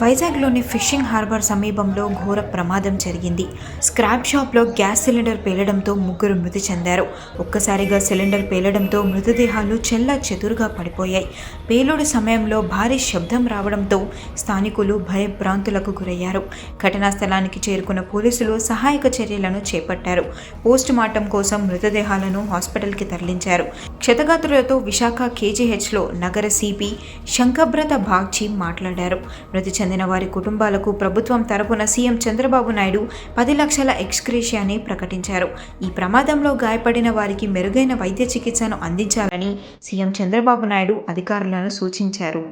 వైజాగ్లోని fishing harbour సమీపంలో ఘోర ప్రమాదం జరిగింది. స్క్రాప్ షాప్లో గ్యాస్ సిలిండర్ పేలడంతో ముగ్గురు మృతి చెందారు. ఒక్కసారిగా సిలిండర్ పేలడంతో మృతదేహాలు చెల్లా చెదురుగా పడిపోయాయి. పేలుడు సమయంలో భారీ శబ్దం రావడంతో స్థానికులు భయభ్రాంతులకు గురయ్యారు. ఘటనా స్థలానికి చేరుకున్న పోలీసులు సహాయక చర్యలను చేపట్టారు. పోస్టుమార్టం కోసం మృతదేహాలను హాస్పిటల్కి తరలించారు. క్షతగాత్రులతో విశాఖ కేజీహెచ్లో నగర సిపి శంకబ్రత బాగ్జీ మాట్లాడారు. మృతి చెందిన వారి కుటుంబాలకు ప్రభుత్వం తరపున సీఎం చంద్రబాబు నాయుడు పది లక్షల ఎక్స్క్రేషియాని ప్రకటించారు. ఈ ప్రమాదంలో గాయపడిన వారికి మెరుగైన వైద్య చికిత్సను అందించాలని సీఎం చంద్రబాబు నాయుడు అధికారులను సూచించారు.